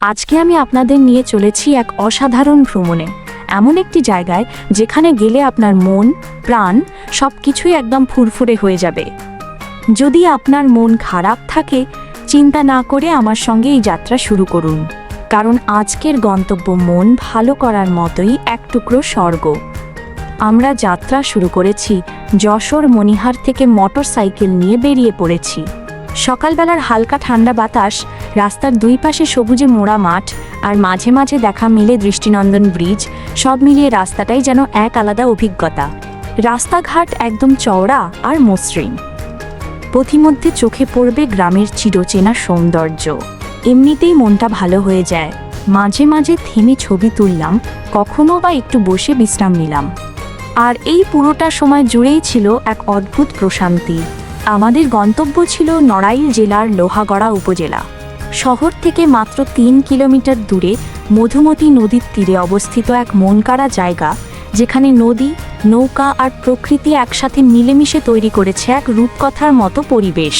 আজকে আমি আপনাদের নিয়ে চলেছি এক অসাধারণ ভ্রমণে। এমন একটি জায়গায় যেখানে গেলে আপনার মন, প্রাণ সব কিছুই একদম ফুরফুরে হয়ে যাবে। যদি আপনার মন খারাপ থাকে, চিন্তা না করে আমার সঙ্গে এই যাত্রা শুরু করুন। কারণ আজকের গন্তব্য মন ভালো করার মতোই এক টুকরো স্বর্গ। আমরা যাত্রা শুরু করেছি যশোর মণিহার থেকে মোটর সাইকেল নিয়ে বেরিয়ে পড়েছি। সকালবেলার হালকা ঠান্ডা বাতাস, রাস্তার দুই পাশে সবুজে মোড়া মাঠ আর মাঝে মাঝে দেখা মিলে দৃষ্টিনন্দন ব্রিজ, সব মিলিয়ে রাস্তাটাই যেন এক আলাদা অভিজ্ঞতা। রাস্তাঘাট একদম চওড়া আর মসৃণ। পথিমধ্যে চোখে পড়বে গ্রামের চিরচেনা সৌন্দর্য। এমনিতেই মনটা ভালো হয়ে যায়। মাঝে মাঝে থেমে ছবি তুললাম, কখনো বা একটু বসে বিশ্রাম নিলাম। আর এই পুরোটা সময় জুড়েই ছিল এক অদ্ভুত প্রশান্তি। আমাদের গন্তব্য ছিল নড়াইল জেলার লোহাগড়া উপজেলা। শহর থেকে মাত্র তিন কিলোমিটার দূরে মধুমতি নদীর তীরে অবস্থিত এক মনকাড়া জায়গা, যেখানে নদী, নৌকা আর প্রকৃতি একসাথে মিলেমিশে তৈরি করেছে এক রূপকথার মতো পরিবেশ।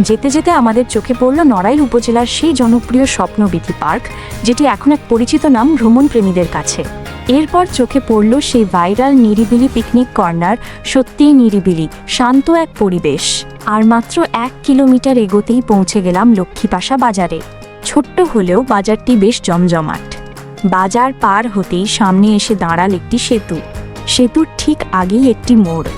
যেতে যেতে আমাদের চোখে পড়ল নড়াইল উপজেলার সেই জনপ্রিয় স্বপ্নবিধি পার্ক, যেটি এখন এক পরিচিত নাম ভ্রমণপ্রেমীদের কাছে। এরপর চোখে পড়ল সেই ভাইরাল নিরিবিলি পিকনিক কর্নার সত্যিই নিরিবিলি, শান্ত এক পরিবেশ। আর মাত্র এক কিলোমিটার এগোতেই পৌঁছে গেলাম লক্ষ্মীপাশা বাজারে। ছোট্ট হলেও বাজারটি বেশ জমজমাট। বাজার পার হতেই সামনে এসে দাঁড়াল একটি সেতু। সেতুর ঠিক আগেই একটি মোড়।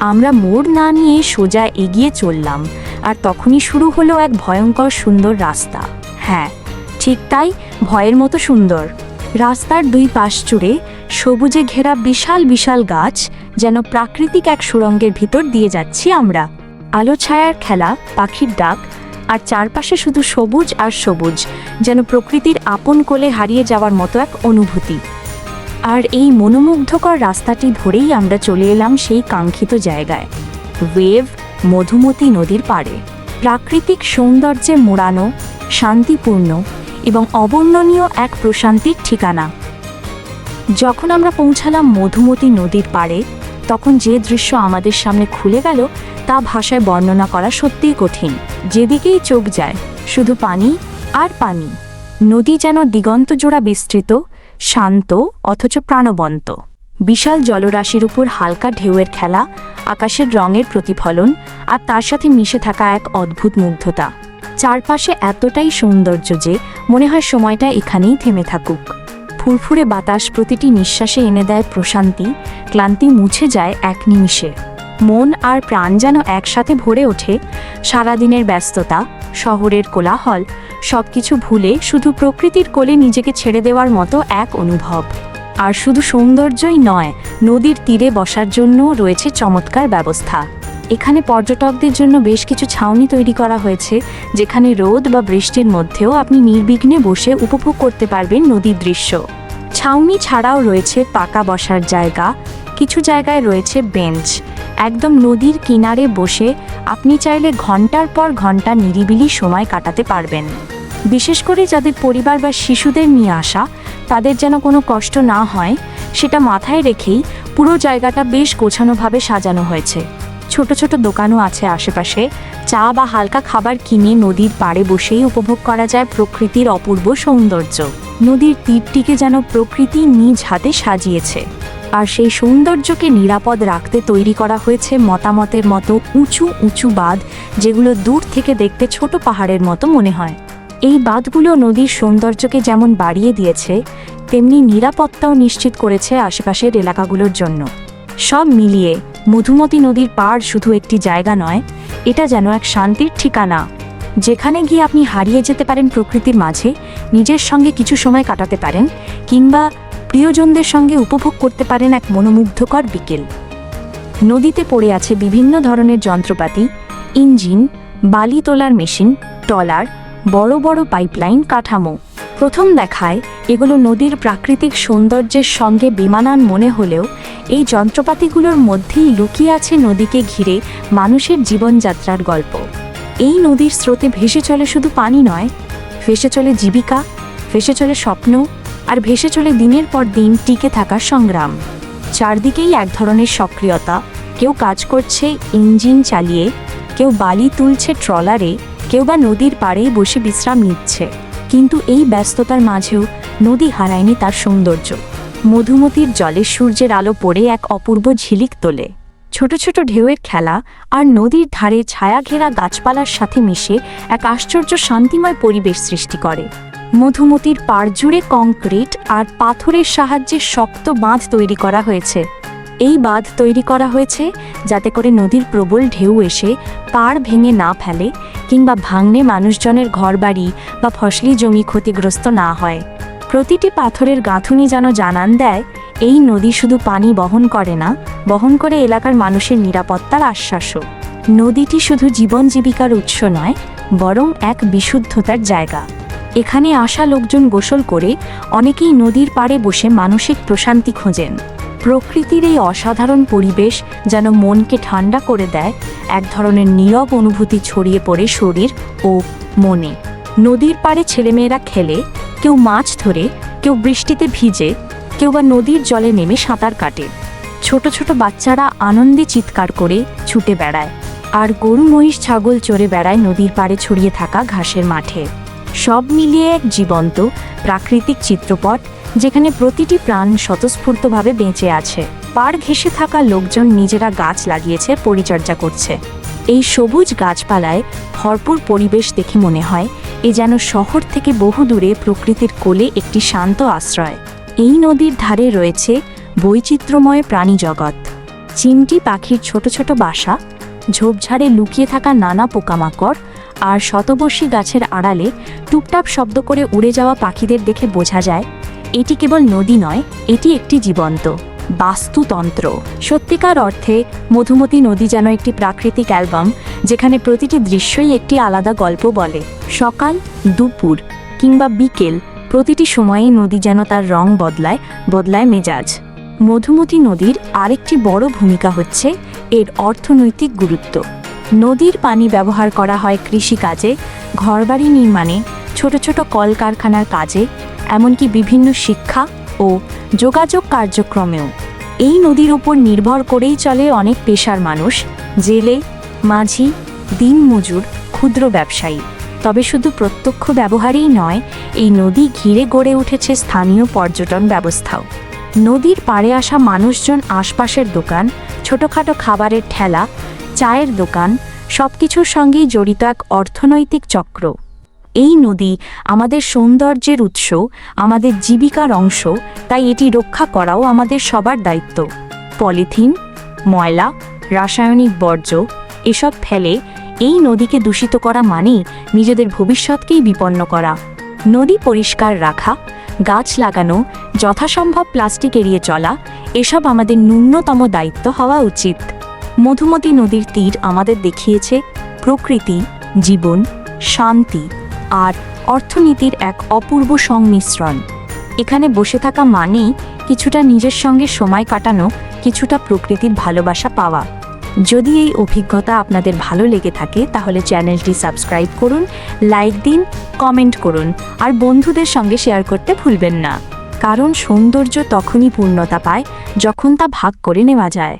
আমরা মোড় না নিয়ে সোজা এগিয়ে চললাম, আর তখনই শুরু হলো এক ভয়ঙ্কর সুন্দর রাস্তা। হ্যাঁ ঠিক তাই, ভয়ের মতো সুন্দর। রাস্তার দুই পাশ জুড়ে সবুজে ঘেরা বিশাল বিশাল গাছ যেন প্রাকৃতিক এক সুরঙ্গের ভিতর দিয়ে যাচ্ছি আমরা। আলো ছায়ার খেলা, পাখির ডাক আর চারপাশে শুধু সবুজ আর সবুজ যেন প্রকৃতির আপন কোলে হারিয়ে যাওয়ার মতো এক অনুভূতি। আর এই মনোমুগ্ধকর রাস্তাটি ধরেই আমরা চলে এলাম সেই কাঙ্ক্ষিত জায়গায়, ওয়েভ মধুমতি নদীর পাড়ে। প্রাকৃতিক সৌন্দর্যে মোড়ানো, শান্তিপূর্ণ এবং অবর্ণনীয় এক প্রশান্তির ঠিকানা। যখন আমরা পৌঁছালাম মধুমতি নদীর পাড়ে, তখন যে দৃশ্য আমাদের সামনে খুলে গেল, তা ভাষায় বর্ণনা করা সত্যিই কঠিন। যেদিকেই চোখ যায়, শুধু পানি আর পানি। নদী যেন দিগন্ত জোড়া বিস্তৃত, শান্ত অথচ প্রাণবন্ত। বিশাল জলরাশির উপর হালকা ঢেউয়ের খেলা, আকাশের রঙের প্রতিফলন আর তার সাথে মিশে থাকা এক অদ্ভুত মুগ্ধতা। চারপাশে এতটাই সৌন্দর্য যে মনে হয় সময়টা এখানেই থেমে থাকুক। ফুরফুরে বাতাস প্রতিটি নিঃশ্বাসে এনে দেয় প্রশান্তি, ক্লান্তি মুছে যায় এক নিমিষে। মন আর প্রাণ যেন একসাথে ভরে ওঠে, সারাদিনের ব্যস্ততা, শহরের কোলাহল, সবকিছু ভুলে শুধু প্রকৃতির কোলে নিজেকে ছেড়ে দেওয়ার মতো এক অনুভব। আর শুধু সৌন্দর্যই নয়, নদীর তীরে বসার জন্য রয়েছে চমৎকার ব্যবস্থা। এখানে পর্যটকদের জন্য বেশ কিছু ছাউনি তৈরি করা হয়েছে, যেখানে রোদ বা বৃষ্টির মধ্যেও আপনি নির্বিঘ্নে বসে উপভোগ করতে পারবেন নদীর দৃশ্য। ছাউনি ছাড়াও রয়েছে পাকা বসার জায়গা, কিছু জায়গায় রয়েছে বেঞ্চ। একদম নদীর কিনারে বসে আপনি চাইলে ঘণ্টার পর ঘণ্টা নিরিবিলি সময় কাটাতে পারবেন। বিশেষ করে যাদের পরিবার বা শিশুদের নিয়ে আসা, তাদের যেন কোনো কষ্ট না হয়, সেটা মাথায় রেখেই পুরো জায়গাটা বেশ গোছানোভাবে সাজানো হয়েছে। ছোট ছোট দোকানও আছে আশেপাশে। চা বা হালকা খাবার কিনে নদীর পাড়ে বসেই উপভোগ করা যায় প্রকৃতির অপূর্ব সৌন্দর্য। নদীর তীরটিকে যেন প্রকৃতি নিজ হাতে সাজিয়েছে। আর সেই সৌন্দর্যকে নিরাপদ রাখতে তৈরি করা হয়েছে মতামতের মতো উঁচু উঁচু বাঁধ, যেগুলো দূর থেকে দেখতে ছোট পাহাড়ের মতো মনে হয়। এই বাঁধগুলো নদীর সৌন্দর্যকে যেমন বাড়িয়ে দিয়েছে, তেমনি নিরাপত্তাও নিশ্চিত করেছে আশেপাশের এলাকাগুলোর জন্য। সব মিলিয়ে মধুমতি নদীর পাড় শুধু একটি জায়গা নয়, এটা যেন এক শান্তির ঠিকানা। যেখানে গিয়ে আপনি হারিয়ে যেতে পারেন প্রকৃতির মাঝে, নিজের সঙ্গে কিছু সময় কাটাতে পারেন, কিংবা প্রিয়জনদের সঙ্গে উপভোগ করতে পারেন এক মনোমুগ্ধকর বিকেল। নদীতে পড়ে আছে বিভিন্ন ধরনের যন্ত্রপাতি, ইঞ্জিন, বালি তোলার মেশিন টলার বড় বড় পাইপলাইন কাঠামো। প্রথম দেখায় এগুলো নদীর প্রাকৃতিক সৌন্দর্যের সঙ্গে বেমানান মনে হলেও এই যন্ত্রপাতিগুলোর মধ্যেই লুকিয়ে আছে নদীকে ঘিরে মানুষের জীবনযাত্রার গল্প। এই নদীর স্রোতে ভেসে চলে শুধু পানি নয়, ভেসে চলে জীবিকা, ভেসে চলে স্বপ্ন আর ভেসে চলে দিনের পর দিন টিকে থাকার সংগ্রাম। চারদিকেই এক ধরনের সক্রিয়তা, কেউ কাজ করছে ইঞ্জিন চালিয়ে, কেউ বালি তুলছে ট্রলারে, কেউ বা নদীর পাড়েই বসে বিশ্রাম নিচ্ছে। কিন্তু এই ব্যস্ততার মাঝেও নদী হারায়নি তার সৌন্দর্য। মধুমতির জলে সূর্যের আলো পড়ে এক অপূর্ব ঝিলিক তোলে। ছোট ছোট ঢেউয়ের খেলা আর নদীর ধারে ছায়া ঘেরা গাছপালার সাথে মিশে এক আশ্চর্য শান্তিময় পরিবেশ সৃষ্টি করে। মধুমতির পাড় জুড়ে কংক্রিট আর পাথরের সাহায্যে শক্ত বাঁধ তৈরি করা হয়েছে। এই বাঁধ তৈরি করা হয়েছে যাতে করে নদীর প্রবল ঢেউ এসে পাড় ভেঙে না ফেলে কিংবা ভাঙনে মানুষজনের ঘরবাড়ি বা ফসলি জমি ক্ষতিগ্রস্ত না হয়। প্রতিটি পাথরের গাঁথুনি যেন জানান দেয়, এই নদী শুধু পানি বহন করে না, বহন করে এলাকার মানুষের নিরাপত্তার আশ্বাসও। নদীটি শুধু জীবন জীবিকার উৎস নয়, বরং এক বিশুদ্ধতার জায়গা। এখানে আসা লোকজন গোসল করে অনেকেই নদীর পাড়ে বসে মানসিক প্রশান্তি খোঁজেন। প্রকৃতির এই অসাধারণ পরিবেশ যেন মনকে ঠান্ডা করে দেয়, এক ধরনের নীরব অনুভূতি ছড়িয়ে পড়ে শরীর ও মনে। নদীর পাড়ে ছেলেমেয়েরা খেলে, কেউ মাছ ধরে, কেউ বৃষ্টিতে ভিজে, কেউ বা নদীর জলে নেমে সাঁতার কাটে। ছোট ছোট বাচ্চারা আনন্দে চিৎকার করে ছুটে বেড়ায় আর গরু, মহিষ, ছাগল চড়ে বেড়ায় নদীর পাড়ে ছড়িয়ে থাকা ঘাসের মাঠে। সব মিলিয়ে এক জীবন্ত, প্রাকৃতিক চিত্রপট যেখানে প্রতিটি প্রাণ স্বতঃস্ফূর্তভাবে বেঁচে আছে। পাড় ঘেঁষে থাকা লোকজন নিজেরা গাছ লাগিয়েছে, পরিচর্যা করছে। এই সবুজ গাছপালায় ভরপুর পরিবেশ দেখে মনে হয়, এ যেন শহর থেকে বহু দূরে প্রকৃতির কোলে একটি শান্ত আশ্রয়। এই নদীর ধারে রয়েছে বৈচিত্র্যময় প্রাণী জগৎ। চিমটি পাখির ছোট ছোট বাসা, ঝোপঝাড়ে লুকিয়ে থাকা নানা পোকামাকড় আর শতবর্ষী গাছের আড়ালে টুপটাপ শব্দ করে উড়ে যাওয়া পাখিদের দেখে বোঝা যায় এটি কেবল নদী নয়, এটি একটি জীবন্ত, বাস্তুতন্ত্র। সত্যিকার অর্থে, মধুমতি নদী যেন একটি প্রাকৃতিক অ্যালবাম, যেখানে প্রতিটি দৃশ্যই একটি আলাদা গল্প বলে। সকাল, দুপুর, কিংবা বিকেল, প্রতিটি সময়ে নদী যেন তার রং বদলায় বদলায় মেজাজ। মধুমতি নদীর আরেকটি বড় ভূমিকা হচ্ছে, এর অর্থনৈতিক গুরুত্ব। নদীর পানি ব্যবহার করা হয় কৃষিকাজে, ঘরবাড়ি নির্মাণে, ছোট ছোট কলকারখানার কাজে এমনকি বিভিন্ন শিক্ষা ও যোগাযোগ কার্যক্রমেও। এই নদীর উপর নির্ভর করেই চলে অনেক পেশার মানুষ, জেলে, মাঝি, দিনমজুর, ক্ষুদ্র ব্যবসায়ী। তবে শুধু প্রত্যক্ষ ব্যবহারেই নয়, এই নদী ঘিরে গড়ে উঠেছে স্থানীয় পর্যটন ব্যবস্থাও। নদীর পাড়ে আসা মানুষজন আশপাশের দোকান, ছোটোখাটো খাবারের ঠেলা, চায়ের দোকান সব কিছুর সঙ্গেই জড়িত এক অর্থনৈতিক চক্র। এই নদী আমাদের সৌন্দর্যের উৎস, আমাদের জীবিকার অংশ, তাই এটি রক্ষা করাও আমাদের সবার দায়িত্ব। পলিথিন, ময়লা, রাসায়নিক বর্জ্য, এসব ফেলে এই নদীকে দূষিত করা মানে নিজেদের ভবিষ্যৎকেই বিপন্ন করা। নদী পরিষ্কার রাখা, গাছ লাগানো, যথাসম্ভব প্লাস্টিক এড়িয়ে চলা, এসব আমাদের ন্যূনতম দায়িত্ব হওয়া উচিত। মধুমতি নদীর তীর আমাদের দেখিয়েছে প্রকৃতি, জীবন, শান্তি। আর অর্থনীতির এক অপূর্ব সংমিশ্রণ। এখানে বসে থাকা মানেই কিছুটা নিজের সঙ্গে সময় কাটানো, কিছুটা প্রকৃতির ভালোবাসা পাওয়া। যদি এই অভিজ্ঞতা আপনাদের ভালো লেগে থাকে, তাহলে চ্যানেলটি সাবস্ক্রাইব করুন, লাইক দিন, কমেন্ট করুন, আর বন্ধুদের সঙ্গে শেয়ার করতে ভুলবেন না। কারণ সৌন্দর্য তখনই পূর্ণতা পায়, যখন তা ভাগ করে নেওয়া যায়।